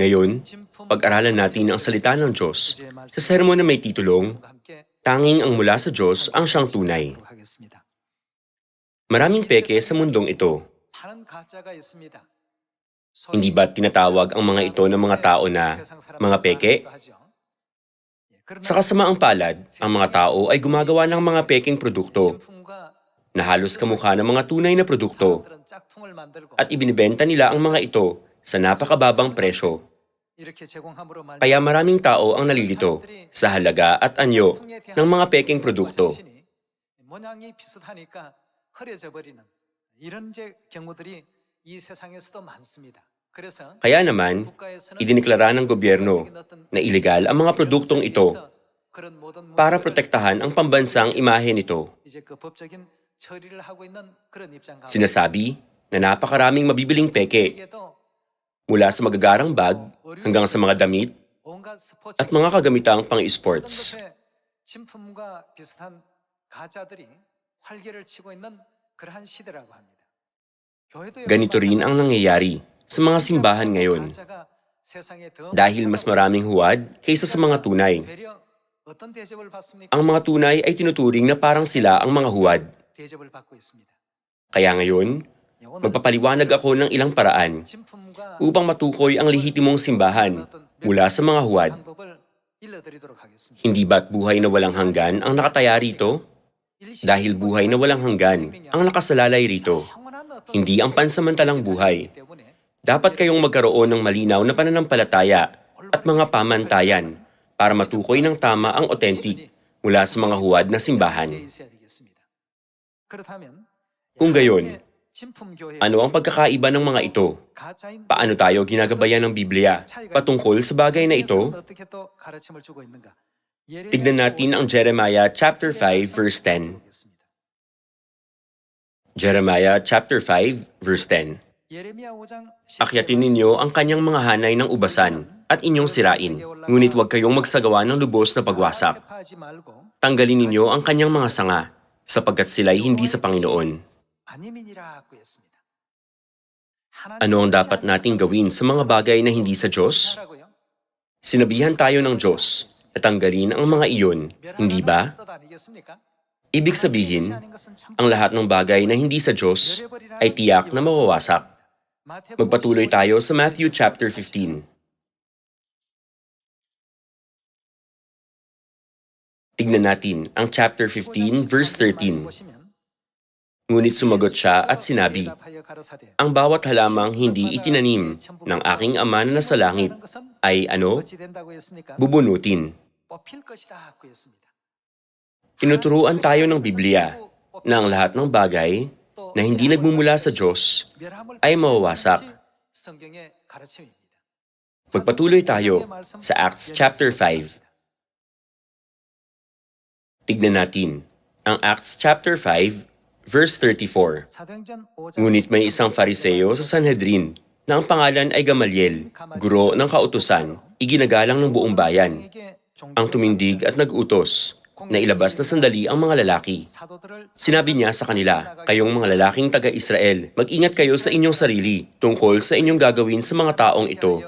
Ngayon, pag-aralan natin ang salita ng Diyos sa sermon na may titulong, Tanging ang mula sa Diyos ang siyang tunay. Maraming peke sa mundong ito. Hindi ba tinatawag ang mga ito ng mga tao na mga peke? Sa kasamaang palad, ang mga tao ay gumagawa ng mga peking produkto na halos kamukha ng mga tunay na produkto at ibinibenta nila ang mga ito sa napakababang presyo. Kaya maraming tao ang nalilito sa halaga at anyo ng mga peking produkto. Kaya naman, idiniklara ng gobyerno na ilegal ang mga produktong ito para protektahan ang pambansang imahe nito. Sinasabi na napakaraming mabibiling peke Mula sa magagarang bag hanggang sa mga damit at mga kagamitang pang-esports. Ganito rin ang nangyayari sa mga simbahan ngayon dahil mas maraming huwad kaysa sa mga tunay. Ang mga tunay ay tinuturing na parang sila ang mga huwad. Kaya ngayon, magpapaliwanag ako ng ilang paraan upang matukoy ang lehitimong simbahan mula sa mga huwad. Hindi ba't buhay na walang hanggan ang nakataya rito? Dahil buhay na walang hanggan ang nakasalalay rito. Hindi ang pansamantalang buhay. Dapat kayong magkaroon ng malinaw na pananampalataya at mga pamantayan para matukoy ng tama ang authentic mula sa mga huwad na simbahan. Kung gayon, ano ang pagkakaiba ng mga ito? Paano tayo ginagabayan ng Biblia patungkol sa bagay na ito? Tignan natin ang Jeremiah chapter 5 verse 10. Jeremiah chapter 5 verse 10. Akyatin ninyo ang kanyang mga hanay ng ubasan at inyong sirain, ngunit huwag kayong magsagawa ng lubos na pagwasak. Tanggalin ninyo ang kanyang mga sanga, sapagkat sila'y hindi sa Panginoon. Ano ang dapat nating gawin sa mga bagay na hindi sa Diyos? Sinabihan tayo ng Diyos na tanggalin ang mga iyon, hindi ba? Ibig sabihin, ang lahat ng bagay na hindi sa Diyos ay tiyak na mawawasak. Magpatuloy tayo sa Matthew chapter 15. Tignan natin ang chapter 15 verse 13. Ngunit sumagot siya at sinabi, Ang bawat halamang hindi itinanim ng aking ama na nasa langit ay ano? Bubunutin. Tinuturuan tayo ng Biblia na ang lahat ng bagay na hindi nagmumula sa Diyos ay mawawasak. Magpatuloy tayo sa Acts chapter 5. Tignan natin ang Acts chapter 5 verse 34. Ngunit may isang fariseo sa Sanhedrin na ang pangalan ay Gamaliel, guro ng kautusan, iginagalang ng buong bayan. Ang tumindig at nag-utos na ilabas na sandali ang mga lalaki. Sinabi niya sa kanila, kayong mga lalaking taga-Israel, mag-ingat kayo sa inyong sarili tungkol sa inyong gagawin sa mga taong ito.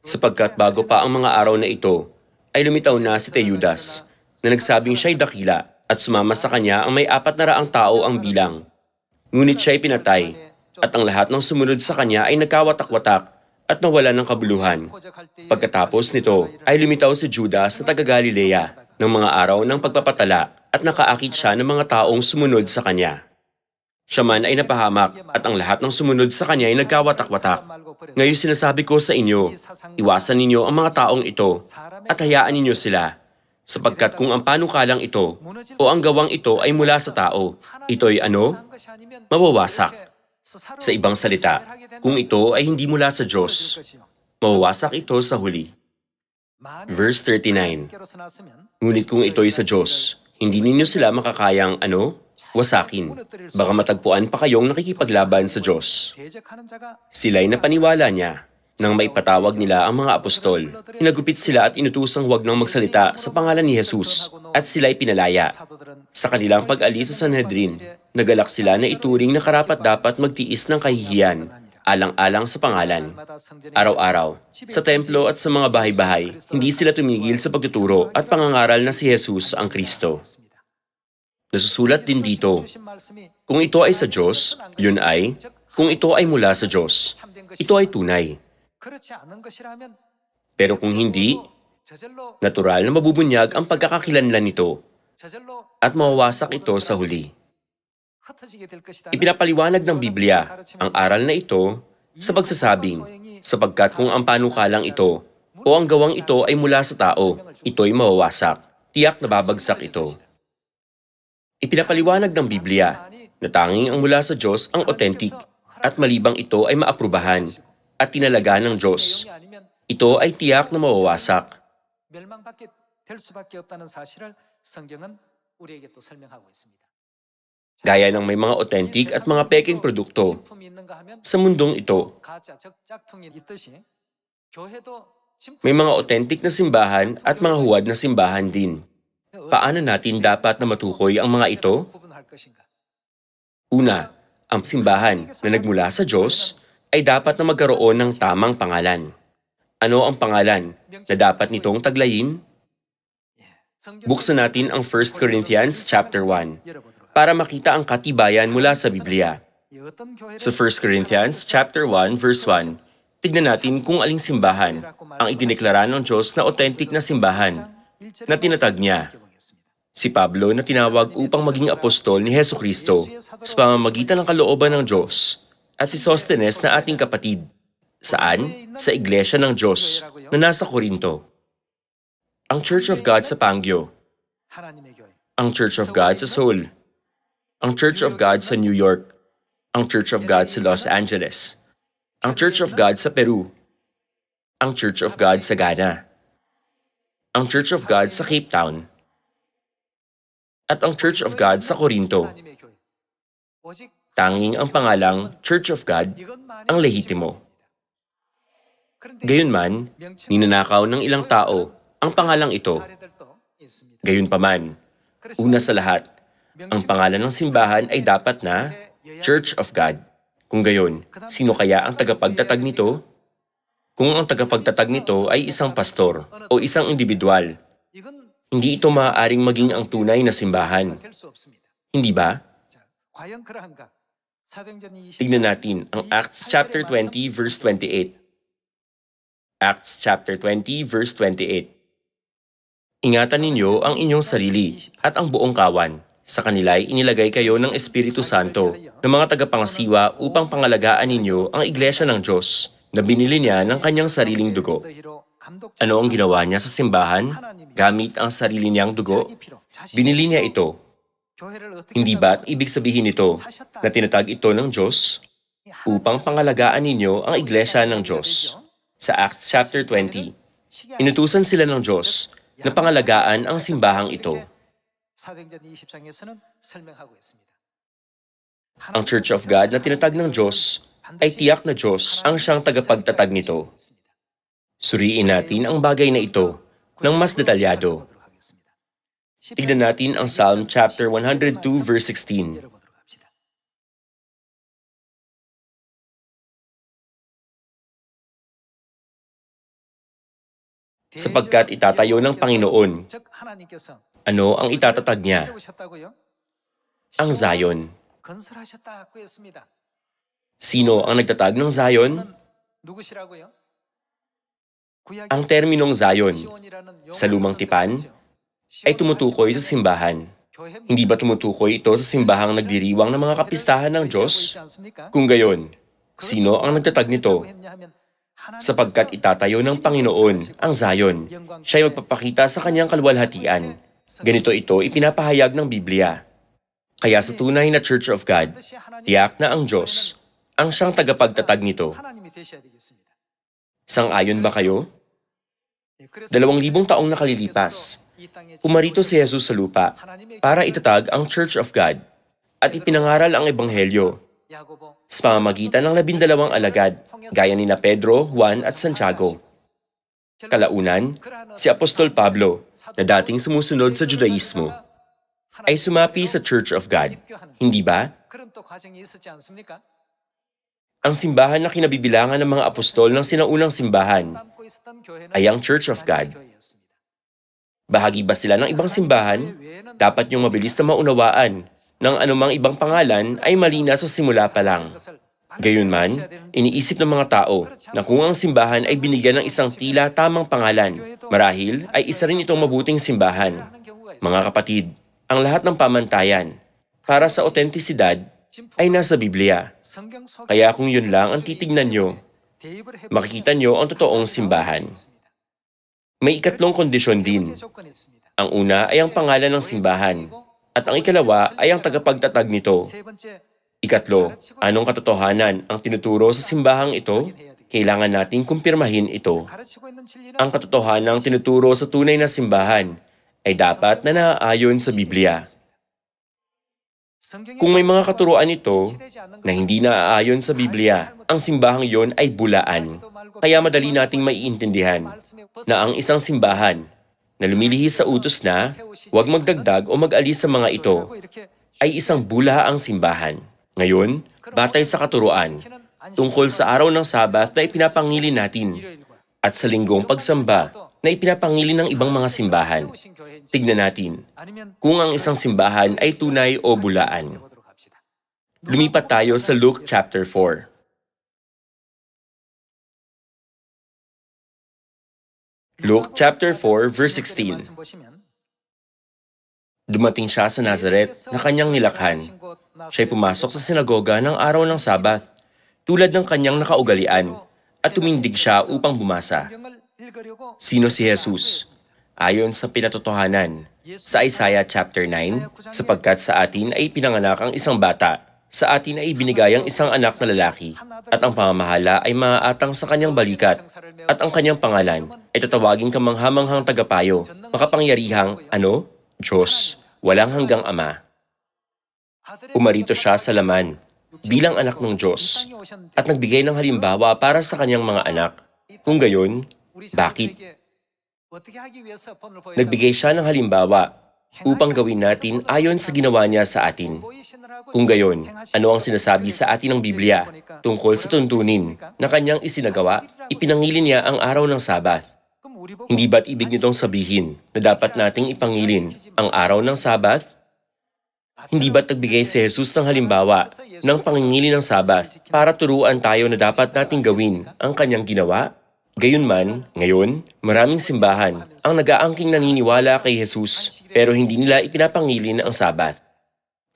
Sapagkat bago pa ang mga araw na ito, ay lumitaw na si Teudas, na nagsabing siya'y dakila at sumama sa kanya ang may apat na raang tao ang bilang. Ngunit siya'y pinatay, at ang lahat ng sumunod sa kanya ay nagkawatak-watak at nawala ng kabuluhan. Pagkatapos nito ay lumitaw si Judas na taga Galilea ng mga araw ng pagpapatala at nakaakit siya ng mga taong sumunod sa kanya. Siya man ay napahamak at ang lahat ng sumunod sa kanya ay nagkawatak-watak. Ngayon sinasabi ko sa inyo, iwasan ninyo ang mga taong ito at hayaan ninyo sila sapagkat kung ang panukalang ito o ang gawang ito ay mula sa tao, ito'y ano? Mawawasak. Sa ibang salita, kung ito ay hindi mula sa Diyos, mawawasak ito sa huli. Verse 39. Ngunit kung ito'y sa Diyos, hindi ninyo sila makakayang ano? Wasakin. Baka matagpuan pa kayong nakikipaglaban sa Diyos. Sila'y napaniwala niya nang maipatawag nila ang mga apostol. Hinagupit sila at inutusang huwag nang magsalita sa pangalan ni Jesus at sila'y pinalaya. Sa kanilang pag-alis sa Sanhedrin, nagalak sila na ituring na karapat dapat magtiis ng kahihiyan alang-alang sa pangalan. Araw-araw, sa templo at sa mga bahay-bahay, hindi sila tumigil sa pagtuturo at pangangaral na si Jesus ang Kristo. Nasusulat din dito, kung ito ay sa Diyos, yun ay, kung ito ay mula sa Diyos, ito ay tunay. Pero kung hindi, natural na mabubunyag ang pagkakakilanlan nito at mawawasak ito sa huli. Ipinapaliwanag ng Biblia ang aral na ito sa pagsasabing, sapagkat kung ang panukalang ito o ang gawang ito ay mula sa tao, ito'y mawawasak. Tiyak na babagsak ito. Ipinapaliwanag ng Biblia na tanging ang mula sa Diyos ang authentic at malibang ito ay maaprubahan at tinalaga ng Diyos. Ito ay tiyak na mawawasak. Gaya ng may mga authentic at mga peking produkto sa mundong ito. May mga authentic na simbahan at mga huwad na simbahan din. Paano natin dapat na matukoy ang mga ito? Una, ang simbahan na nagmula sa Diyos ay dapat na magkaroon ng tamang pangalan. Ano ang pangalan na dapat nitong taglayin? Buksan natin ang 1 Corinthians chapter 1 para makita ang katibayan mula sa Biblia. Sa 1 Corinthians chapter 1 verse 1, tignan natin kung aling simbahan ang idineklara ng Diyos na authentic na simbahan na tinatag niya. Si Pablo na tinawag upang maging apostol ni Heso Kristo sa pamamagitan ng kalooban ng Diyos at si Sostenes na ating kapatid. Saan? Sa Iglesia ng Diyos na nasa Korinto. Ang Church of God sa Pangyo. Ang Church of God sa Seoul. Ang Church of God sa New York. Ang Church of God sa Los Angeles. Ang Church of God sa Peru. Ang Church of God sa Ghana. Ang Church of God sa Cape Town. At ang Church of God sa Korinto. Tanging ang pangalang Church of God ang lehitimo. Gayunman, ninanakaw ng ilang tao ang pangalang ito. Gayunpaman, una sa lahat, ang pangalan ng simbahan ay dapat na Church of God. Kung gayon, sino kaya ang tagapagtatag nito? Kung ang tagapagtatag nito ay isang pastor o isang individual, hindi ito maaaring maging ang tunay na simbahan. Hindi ba? Tignan natin ang Acts chapter 20 verse 28. Acts chapter 20 verse 28. Ingatan ninyo ang inyong sarili at ang buong kawan. Sa kanila'y inilagay kayo ng Espiritu Santo ng mga tagapangasiwa upang pangalagaan ninyo ang iglesia ng Diyos na binili niya ng kanyang sariling dugo. Ano ang ginawa niya sa simbahan? Gamit ang sarili niyang dugo? Binili niya ito. Hindi ba't ibig sabihin nito na tinatag ito ng Diyos upang pangalagaan ninyo ang iglesia ng Diyos? Sa Acts chapter 20, inutusan sila ng Diyos na pangalagaan ang simbahang ito. Ang Church of God na tinatag ng Diyos ay tiyak na Diyos ang siyang tagapagtatag nito. Suriin natin ang bagay na ito ng mas detalyado. Tignan natin ang Psalm chapter 102 verse 16. Sapagkat itatayo ng Panginoon. Ano ang itatatag niya? Ang Zion. Sino ang nagtatag ng Zion? Ang terminong Zion sa lumang tipan ay tumutukoy sa simbahan. Hindi ba tumutukoy ito sa simbahang nagdiriwang ng mga kapistahan ng Diyos? Kung gayon, sino ang nagtatag nito? Sapagkat itatayo ng Panginoon ang Zion, siya ay magpapakita sa kanyang kalwalhatian. Ganito ito ipinapahayag ng Biblia. Kaya sa tunay na Church of God, tiyak na ang Diyos ang siyang tagapagtatag nito. Sang-ayon ba kayo? Dalawang libong taong nakalilipas, Pumarito si Jesus sa lupa para itatag ang Church of God at ipinangaral ang Ebanghelyo sa pamamagitan ng labindalawang alagad gaya ni na Pedro, Juan at Santiago. Kalaunan, si Apostol Pablo, na dating sumusunod sa Judaismo, ay sumapi sa Church of God, hindi ba? Ang simbahan na kinabibilangan ng mga apostol ng sinaunang simbahan ay ang Church of God. Bahagi ba sila ng ibang simbahan? Dapat niyong mabilis na maunawaan ng anumang ibang pangalan ay mali na sa simula pa lang. Gayunman, iniisip ng mga tao na kung ang simbahan ay binigyan ng isang tila tamang pangalan, marahil ay isa rin itong mabuting simbahan. Mga kapatid, ang lahat ng pamantayan para sa otentisidad ay nasa Biblia. Kaya kung yun lang ang titignan nyo, makikita nyo ang totoong simbahan. May ikatlong kondisyon din. Ang una ay ang pangalan ng simbahan at ang ikalawa ay ang tagapagtatag nito. Ikatlo, anong katotohanan ang tinuturo sa simbahang ito? Kailangan nating kumpirmahin ito. Ang katotohanan tinuturo sa tunay na simbahan ay dapat na naaayon sa Biblia. Kung may mga katuruan ito na hindi naaayon sa Biblia, ang simbahang yon ay bulaan. Kaya madali nating maiintindihan na ang isang simbahan na lumilihis sa utos na huwag magdagdag o mag-alis sa mga ito ay isang bula ang simbahan. Ngayon, batay sa katuruan, tungkol sa araw ng Sabat na ipinapangili natin at sa linggong pagsamba na ipinapangili ng ibang mga simbahan. Tignan natin kung ang isang simbahan ay tunay o bulaan. Lumipat tayo sa Luke chapter 4. Luke chapter 4 verse 16. Dumating siya sa Nazareth na kanyang nilakhan. Siya'y pumasok sa sinagoga ng araw ng Sabat, tulad ng kanyang nakaugalian, at tumindig siya upang bumasa. Sino si Jesus? Ayon sa pinatotohanan, sa Isaiah chapter 9, sapagkat sa atin ay pinanganak ang isang bata, sa atin ay binigay ang isang anak na lalaki, at ang pamamahala ay maaatang sa kanyang balikat, at ang kanyang pangalan ay tatawagin kamanghamanghang tagapayo, makapangyarihang, ano? Diyos, walang hanggang Ama. Umarito siya sa laman, bilang anak ng Diyos, at nagbigay ng halimbawa para sa kanyang mga anak. Kung gayon, bakit? Nagbigay siya ng halimbawa upang gawin natin ayon sa ginawa niya sa atin. Kung gayon, ano ang sinasabi sa atin ng Biblia tungkol sa tuntunin na kanyang isinagawa? Ipinangili niya ang araw ng Sabat. Hindi ba't ibig nitong sabihin na dapat nating ipangilin ang araw ng Sabat? Hindi ba't nagbigay si Jesus ng halimbawa ng pangingili ng Sabat para turuan tayo na dapat nating gawin ang kanyang ginawa? Gayunman, ngayon, maraming simbahan ang nag-aangking naniniwala kay Jesus pero hindi nila ipinapangilin ang Sabat.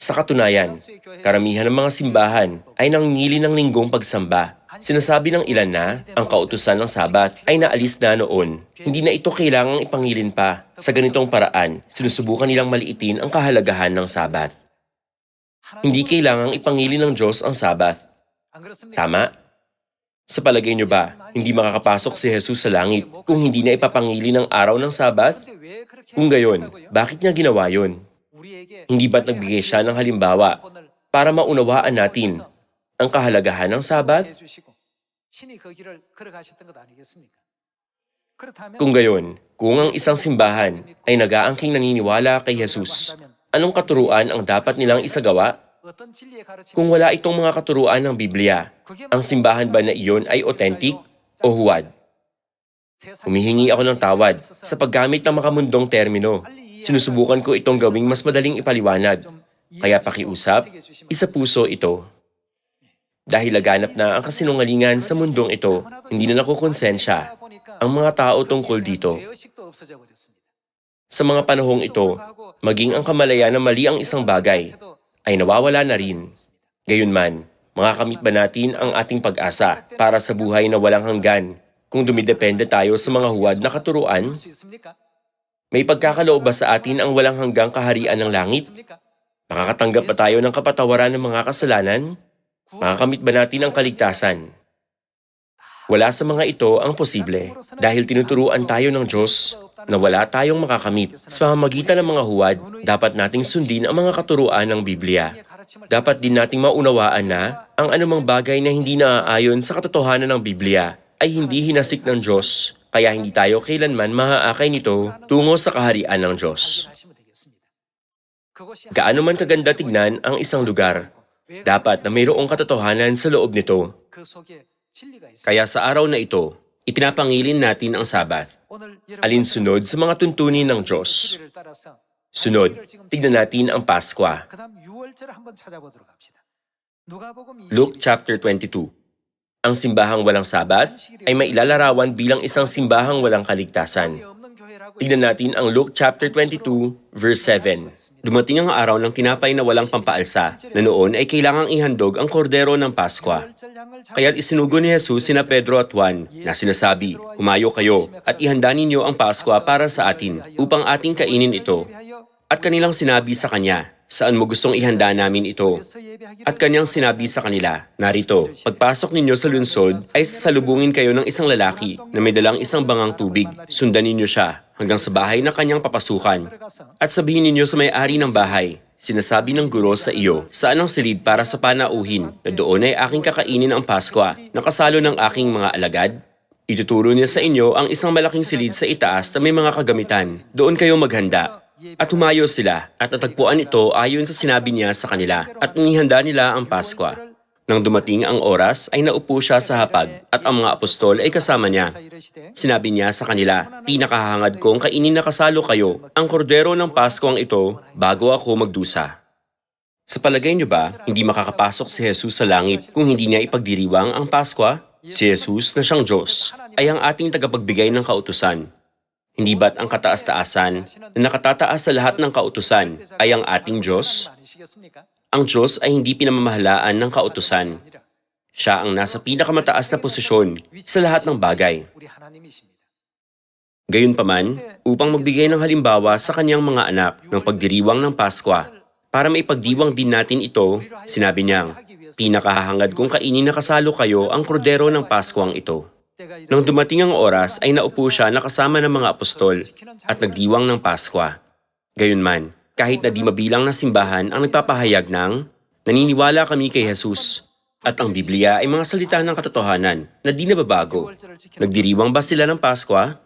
Sa katunayan, karamihan ng mga simbahan ay nangingili ng linggong pagsamba. Sinasabi ng ilan na ang kautusan ng Sabat ay naalis na noon. Hindi na ito kailangang ipangilin pa. Sa ganitong paraan, sinusubukan nilang maliitin ang kahalagahan ng Sabat. Hindi kailangang ipangilin ng Diyos ang Sabat. Tama? Sa palagay niyo ba, hindi makakapasok si Jesus sa langit kung hindi na ipapangili ng araw ng Sabat? Kung gayon, bakit niya ginawa yon? Hindi ba't nagbigay siya ng halimbawa para maunawaan natin ang kahalagahan ng Sabat? Kung gayon, kung ang isang simbahan ay nag-aangking naniniwala kay Jesus, anong katuruan ang dapat nilang isagawa? Kung wala itong mga katuruan ng Biblia, ang simbahan ba na iyon ay authentic o huwad? Humihingi ako ng tawad sa paggamit ng makamundong termino. Sinusubukan ko itong gawing mas madaling ipaliwanag. Kaya pakiusap, isa puso ito. Dahil laganap na ang kasinungalingan sa mundong ito, hindi na nakukonsensya ang mga tao tungkol dito. Sa mga panahong ito, maging ang kamalayan na mali ang isang bagay ay nawawala na rin. Gayunman, makakamit ba natin ang ating pag-asa para sa buhay na walang hanggan kung dumidepende tayo sa mga huwad na katuruan? May pagkakaloob ba sa atin ang walang hanggang kaharian ng langit? Makakatanggap ba tayo ng kapatawaran ng mga kasalanan? Makakamit ba natin ang kaligtasan? Wala sa mga ito ang posible dahil tinuturuan tayo ng Diyos na wala tayong makakamit. Sa pamamagitan ng mga huwad, dapat nating sundin ang mga katuruan ng Biblia. Dapat din nating maunawaan na ang anumang bagay na hindi naaayon sa katotohanan ng Biblia ay hindi hinasik ng Diyos, kaya hindi tayo kailanman maaakay nito tungo sa kaharian ng Diyos. Gaano man kaganda tignan ang isang lugar, dapat na mayroong katotohanan sa loob nito. Kaya sa araw na ito, ipinapangilin natin ang Sabat, alinsunod sa mga tuntunin ng Diyos. Sunod, tignan natin ang Paskwa. Luke chapter 22. Ang simbahang walang sabat ay mailalarawan bilang isang simbahang walang kaligtasan. Tignan natin ang Luke chapter 22 verse 7. Dumating ang araw ng tinapay na walang pampaalsa, na noon ay kailangang ihandog ang kordero ng Paskwa. Kaya't isinugo ni Jesus sina Pedro at Juan na sinasabi, Humayo kayo at ihanda ninyo ang Paskwa para sa atin upang ating kainin ito at kanilang sinabi sa kanya, Saan mo gustong ihanda namin ito? At kanyang sinabi sa kanila, Narito, pagpasok ninyo sa lunsod ay sasalubungin kayo ng isang lalaki na may dalang isang bangang tubig. Sundan ninyo siya hanggang sa bahay na kanyang papasukan. At sabihin ninyo sa may-ari ng bahay, Sinasabi ng guro sa iyo, saan ang silid para sa panauhin na doon ay aking kakainin ang Paskwa na kasalo ng aking mga alagad? Ituturo niya sa inyo ang isang malaking silid sa itaas na may mga kagamitan. Doon kayo maghanda. At humayo sila at natagpuan ito ayon sa sinabi niya sa kanila at inihanda nila ang Paskwa. Nang dumating ang oras ay naupo siya sa hapag at ang mga apostol ay kasama niya. Sinabi niya sa kanila, Pinakahangad kong kainin na kasalo kayo ang kordero ng Paskong ito bago ako magdusa. Sa palagay niyo ba, hindi makakapasok si Jesus sa langit kung hindi niya ipagdiriwang ang Paskwa? Si Jesus na siyang Diyos ay ang ating tagapagbigay ng kautusan. Hindi ba't ang kataas-taasan na nakatataas sa lahat ng kautusan ay ang ating Diyos? Ang Diyos ay hindi pinamamahalaan ng kautusan. Siya ang nasa pinakamataas na posisyon sa lahat ng bagay. Gayunpaman, upang magbigay ng halimbawa sa kanyang mga anak ng pagdiriwang ng Paskwa, para maipagdiwang din natin ito, sinabi niyang, Pinakahangad kong kainin na kasalo kayo ang kordero ng Paskwang ito. Nang dumating ang oras ay naupo siya na kasama ng mga apostol at nagdiwang ng Paskwa. Gayunman, kahit na di mabilang na simbahan ang nagpapahayag ng naniniwala kami kay Jesus at ang Biblia ay mga salita ng katotohanan na di nababago. Nagdiriwang ba sila ng Paskwa?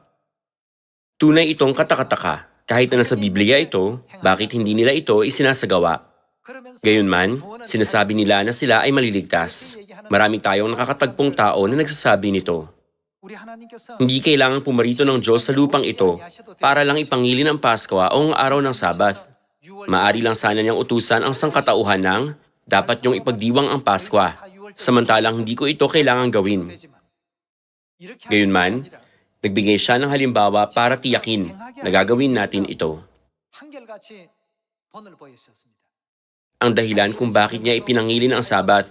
Tunay itong katakataka. Kahit na nasa Biblia ito, bakit hindi nila ito isinasagawa? Gayunman, sinasabi nila na sila ay maliligtas. Marami tayong nakakatagpong tao na nagsasabi nito. Hindi kailangang pumarito ng Diyos sa lupang ito para lang ipangilin ang Pasko o ang araw ng Sabat. Maari lang sana niyang utusan ang sangkatauhan ng dapat niyong ipagdiwang ang Pasko, samantalang hindi ko ito kailangang gawin. Gayunman, nagbigay siya ng halimbawa para tiyakin na gagawin natin ito. Ang dahilan kung bakit niya ipinangilin ang Sabat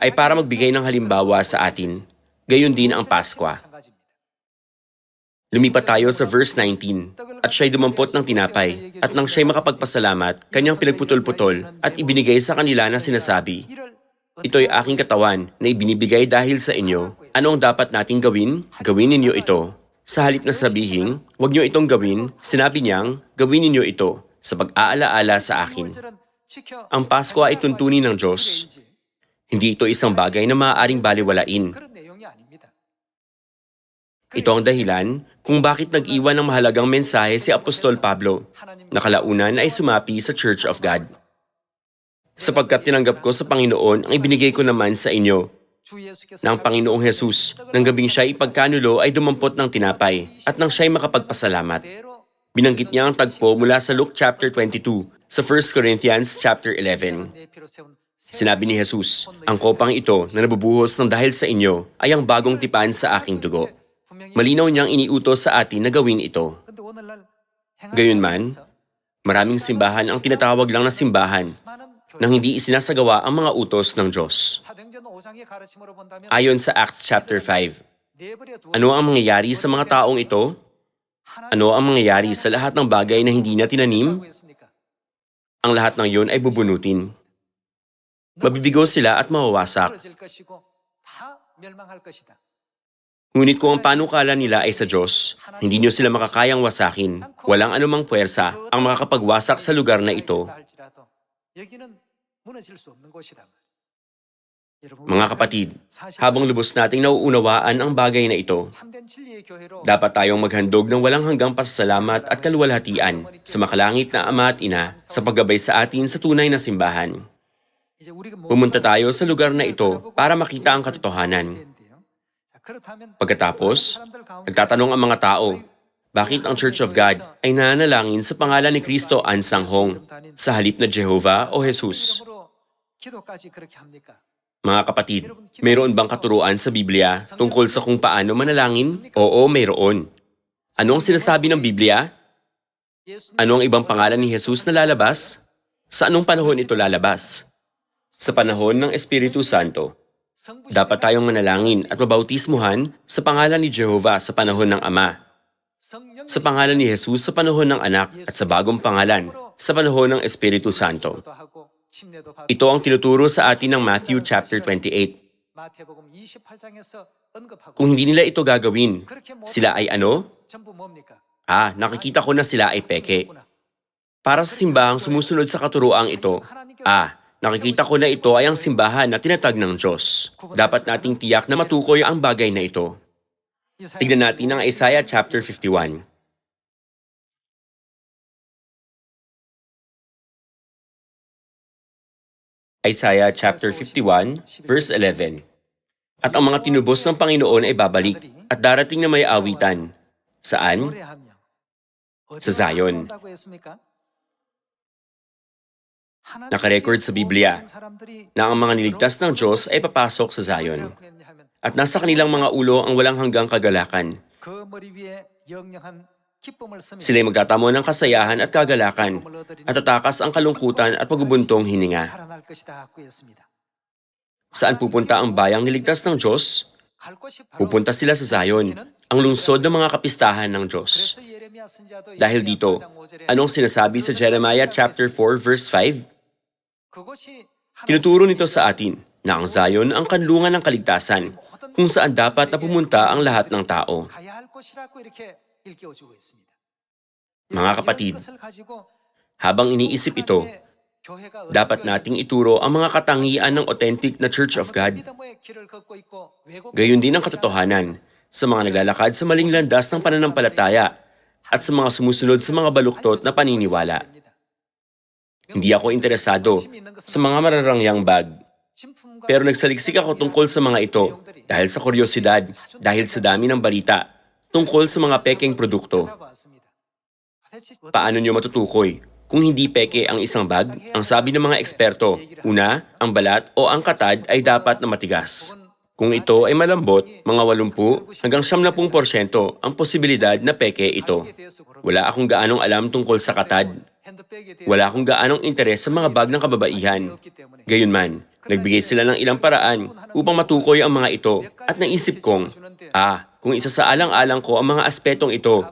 ay para magbigay ng halimbawa sa atin, gayon din ang Paskwa. Lumipat tayo sa verse 19. At siya'y dumampot ng tinapay. At nang siya'y makapagpasalamat, kanyang pinagputol-putol at ibinigay sa kanila na sinasabi, ito ay aking katawan na ibinibigay dahil sa inyo. Ano ang dapat nating gawin? Gawin ninyo ito. Sa halip na sabihin, huwag niyo itong gawin, sinabi niyang, gawin ninyo ito sa pag-aalaala sa akin. Ang Pasko ay tuntunin ng Diyos. Hindi ito isang bagay na maaaring baliwalain. Ito ang dahilan kung bakit nag-iwan ng mahalagang mensahe si Apostol Pablo. Nakalaunan ay sumapi sa Church of God. Sapagkat tinanggap ko sa Panginoon ang ibinigay ko naman sa inyo. Nang Panginoong Jesus, nang gabing siya ipagkanulo ay dumampot ng tinapay at nang siya'y makapagpasalamat. Binanggit niya ang tagpo mula sa Luke chapter 22 sa 1 Corinthians chapter 11. Sinabi ni Jesus, ang kopang ito na nabubuhos ng dahil sa inyo ay ang bagong tipan sa aking dugo. Malinaw niyang iniutos sa atin na gawin ito. Gayunman, maraming simbahan ang tinatawag lang na simbahan nang hindi isinasagawa ang mga utos ng Diyos. Ayon sa Acts chapter 5, ano ang mangyayari sa mga taong ito? Ano ang mangyayari sa lahat ng bagay na hindi na tinanim? Ang lahat ng yun ay bubunutin. Mabibigo sila at mawawasak. Ngunit kung ang panukala nila ay sa Diyos, hindi niyo sila makakayang wasakin. Walang anumang puwersa ang makakapagwasak sa lugar na ito. Mga kapatid, habang lubos nating nauunawaan ang bagay na ito, dapat tayong maghandog ng walang hanggang pasasalamat at kaluwalhatian sa makalangit na Ama at Ina sa paggabay sa atin sa tunay na simbahan. Pumunta tayo sa lugar na ito para makita ang katotohanan Pagkatapos, nagtatanong ang mga tao, bakit ang Church of God ay nananalangin sa pangalan ni Kristo Ansanghong sa halip na Jehovah o Jesus? Mga kapatid, mayroon bang katuruan sa Biblia tungkol sa kung paano manalangin? Oo, mayroon. Ano ang sinasabi ng Biblia? Ano ang ibang pangalan ni Jesus na lalabas? Sa anong panahon ito lalabas? Sa panahon ng Espiritu Santo. Dapat tayong manalangin at mabautismuhan sa pangalan ni Jehovah sa panahon ng Ama, sa pangalan ni Jesus sa panahon ng Anak at sa bagong pangalan sa panahon ng Espiritu Santo. Ito ang tinuturo sa atin ng Matthew chapter 28. Kung hindi nila ito gagawin, sila ay ano? Ah, nakikita ko na sila ay peke. Para sa simbahang sumusunod sa katuroang ito, ah, nakikita ko na ito ay ang simbahan na tinatag ng Diyos. Dapat nating tiyak na matukoy ang bagay na ito. Tignan natin ang Isaiah chapter 51. Isaiah chapter 51, verse 11. At ang mga tinubos ng Panginoon ay babalik at darating na may awitan. Saan? Sa Zion. Nakarecord sa Biblia na ang mga niligtas ng Diyos ay papasok sa Zion. At nasa kanilang mga ulo ang walang hanggang kagalakan. Sila'y magtatamo ng kasayahan at kagalakan at tatakas ang kalungkutan at pagbubuntong hininga. Saan pupunta ang bayang niligtas ng Diyos? Pupunta sila sa Zion, ang lungsod ng mga kapistahan ng Diyos. Dahil dito, anong sinasabi sa Jeremiah chapter 4 verse 5? Tinuturo nito sa atin na ang Zion ang kanlungan ng kaligtasan kung saan dapat na pumunta ang lahat ng tao. Mga kapatid, habang iniisip ito, dapat nating ituro ang mga katangian ng authentic na Church of God. Gayon din ang katotohanan sa mga naglalakad sa maling landas ng pananampalataya at sa mga sumusunod sa mga baluktot na paniniwala. Hindi ako interesado sa mga mararangyang bag. Pero nagsaliksik ako tungkol sa mga ito dahil sa kuryosidad, dahil sa dami ng balita, tungkol sa mga pekeng produkto. Paano nyo matutukoy? Kung hindi peke ang isang bag, ang sabi ng mga eksperto, una, ang balat o ang katad ay dapat na matigas. Kung ito ay malambot, mga 80 hanggang 70% ang posibilidad na peke ito. Wala akong gaanong alam tungkol sa katad. Wala akong gaanong interes sa mga bag ng kababaihan. Gayunman, nagbigay sila ng ilang paraan upang matukoy ang mga ito at naisip kong, ah, kung isa sa alang-alang ko ang mga aspetong ito,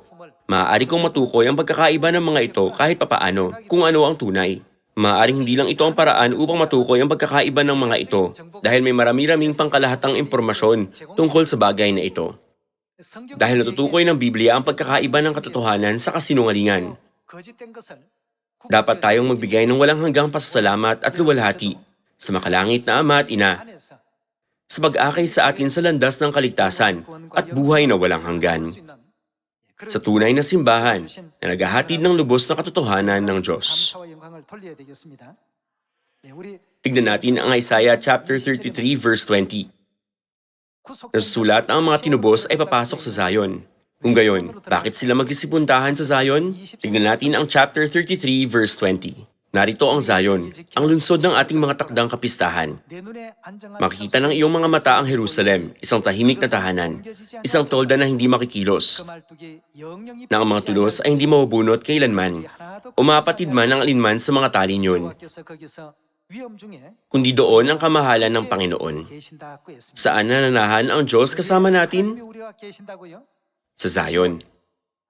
maaari kong matukoy ang pagkakaiba ng mga ito kahit papaano kung ano ang tunay. Maaaring hindi lang ito ang paraan upang matukoy ang pagkakaiba ng mga ito dahil may marami-raming pangkalahatang impormasyon tungkol sa bagay na ito. Dahil natutukoy ng Biblia ang pagkakaiba ng katotohanan sa kasinungalingan. Dapat tayong magbigay ng walang hanggang pasasalamat at luwalhati sa makalangit na Ama at Ina sa pag-akay sa atin sa landas ng kaligtasan at buhay na walang hanggan. Sa tunay na simbahan na naghahatid ng lubos na katotohanan ng Diyos. Tignan natin ang Isaiah chapter 33 verse 20. Nasusulat na ang mga tinubos ay papasok sa Zion. Kung gayon, bakit sila magsisipuntahan sa Zion? Tignan natin ang chapter 33 verse 20. Narito ang Zion, ang lunsod ng ating mga takdang kapistahan. Makikita ng iyong mga mata ang Jerusalem, isang tahimik na tahanan, isang tolda na hindi makikilos, na ang mga tulos ay hindi mabubunot kailanman, umapatid man ang alinman sa mga tali niyon, kundi doon ang kamahalan ng Panginoon. Saan nananahan ang Diyos kasama natin? Sa Zion.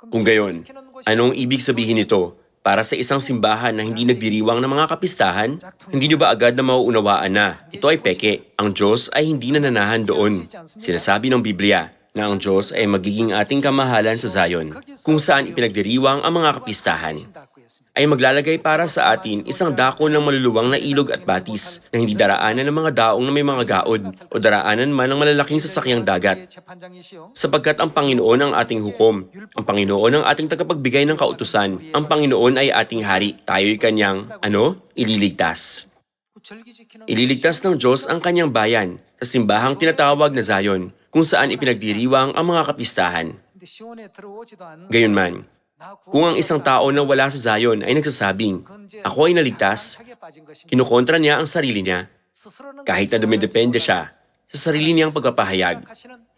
Kung gayon, anong ibig sabihin nito para sa isang simbahan na hindi nagdiriwang ng mga kapistahan? Hindi nyo ba agad na mauunawaan na ito ay peke? Ang Diyos ay hindi nananahan doon. Sinasabi ng Biblia na ang Diyos ay magiging ating kamahalan sa Zion, kung saan ipinagdiriwang ang mga kapistahan ay maglalagay para sa atin isang dako ng maluluwang na ilog at batis na hindi daraanan ng mga daong na may mga gaod o daraanan man ng malalaking sasakyang dagat. Sapagkat ang Panginoon ang ating hukom, ang Panginoon ang ating tagapagbigay ng kautusan, ang Panginoon ay ating hari, tayo'y kanyang, ano, ililigtas. Ililigtas ng Diyos ang kanyang bayan sa simbahang tinatawag na Zion, kung saan ipinagdiriwang ang mga kapistahan. Gayunman, kung ang isang tao na wala sa Zion ay nagsasabing, ako ay naligtas, kinukontra niya ang sarili niya. Kahit na dumidepende siya sa sarili niyang pagpapahayag,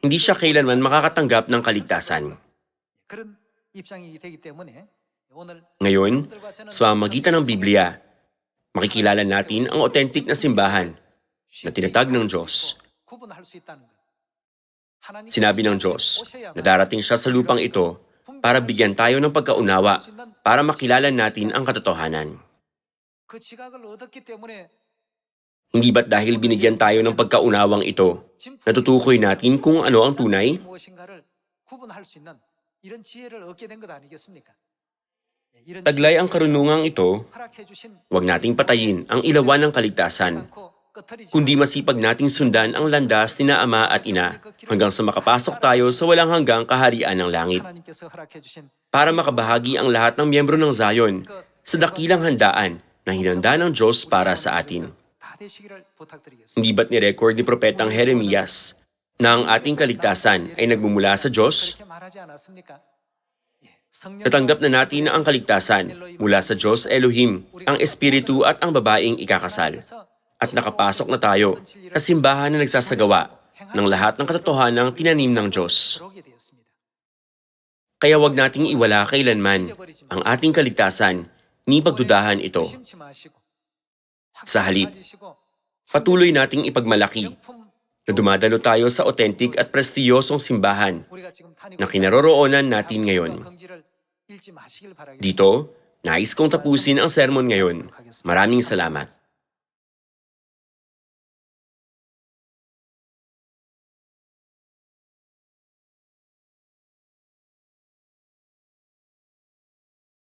hindi siya kailanman makakatanggap ng kaligtasan. Ngayon, sa pamamagitan ng Biblia, makikilala natin ang authentic na simbahan na tinatag ng Diyos. Sinabi ng Diyos na darating siya sa lupang ito para bigyan tayo ng pagkaunawa para makilala natin ang katotohanan. Hindi ba't dahil binigyan tayo ng pagkaunawang ito, natutukoy natin kung ano ang tunay? Taglay ang karunungang ito, huwag nating patayin ang ilawan ng kaligtasan, kundi masipag nating sundan ang landas ni na Ama at Ina hanggang sa makapasok tayo sa walang hanggang kaharian ng langit para makabahagi ang lahat ng miyembro ng Zion sa dakilang handaan na hinanda ng Diyos para sa atin. Hindi ba't ni-record ni Propetang Jeremias na ang ating kaligtasan ay nagmumula sa Diyos? Natanggap na natin ang kaligtasan mula sa Diyos Elohim, ang Espiritu at ang babaeng ikakasal. At nakapasok na tayo sa simbahan na nagsasagawa ng lahat ng katotohanang tinanim ng Diyos. Kaya wag nating iwala kailanman ang ating kaligtasan ni pagdudahan ito. Sa halip, patuloy nating ipagmalaki na dumadalo tayo sa authentic at prestiyosong simbahan na kinaroroonan natin ngayon. Dito, nais kong tapusin ang sermon ngayon. Maraming salamat.